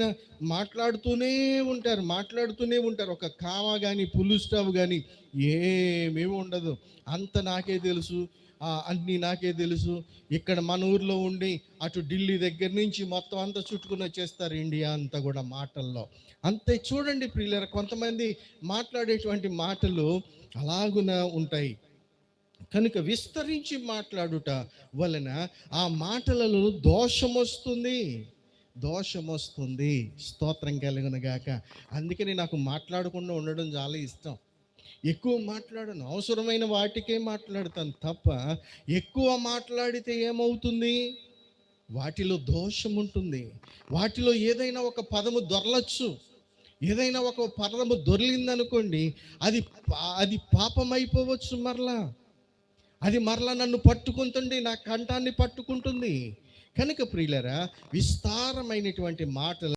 ఆయన మాట్లాడుతూనే ఉంటారు మాట్లాడుతూనే ఉంటారు. ఒక కామ కానీ పుల్లు స్టవ్ కానీ ఏమేమి ఉండదు. అంత నాకే తెలుసు ఆ, అన్నీ నాకే తెలుసు. ఇక్కడ మన ఊర్లో ఉండి అటు ఢిల్లీ దగ్గర నుంచి మొత్తం అంతా చుట్టుకుని వచ్చేస్తారు ఇండియా అంతా కూడా మాటల్లో. అంతే చూడండి ప్రియులర కొంతమంది మాట్లాడేటువంటి మాటలు అలాగున ఉంటాయి. కనుక విస్తరించి మాట్లాడుట వలన ఆ మాటలలో దోషం వస్తుంది. దోషం వస్తుంది స్తోత్రం కలిగిన గాక. అందుకని నాకు మాట్లాడకుండా ఉండడం చాలా ఇష్టం. ఎక్కువ మాట్లాడను. అవసరమైన వాటికే మాట్లాడతాను తప్ప ఎక్కువ మాట్లాడితే ఏమవుతుంది? వాటిలో దోషం ఉంటుంది. వాటిలో ఏదైనా ఒక పదము దొరలచ్చు. ఏదైనా ఒక పదము దొరిలిందనుకోండి అది పా- అది పాపం అయిపోవచ్చు మరలా. అది మరలా నన్ను పట్టుకుంటుంది నా కంఠాన్ని పట్టుకుంటుంది. కనుక ప్రియులరా విస్తారమైనటువంటి మాటలు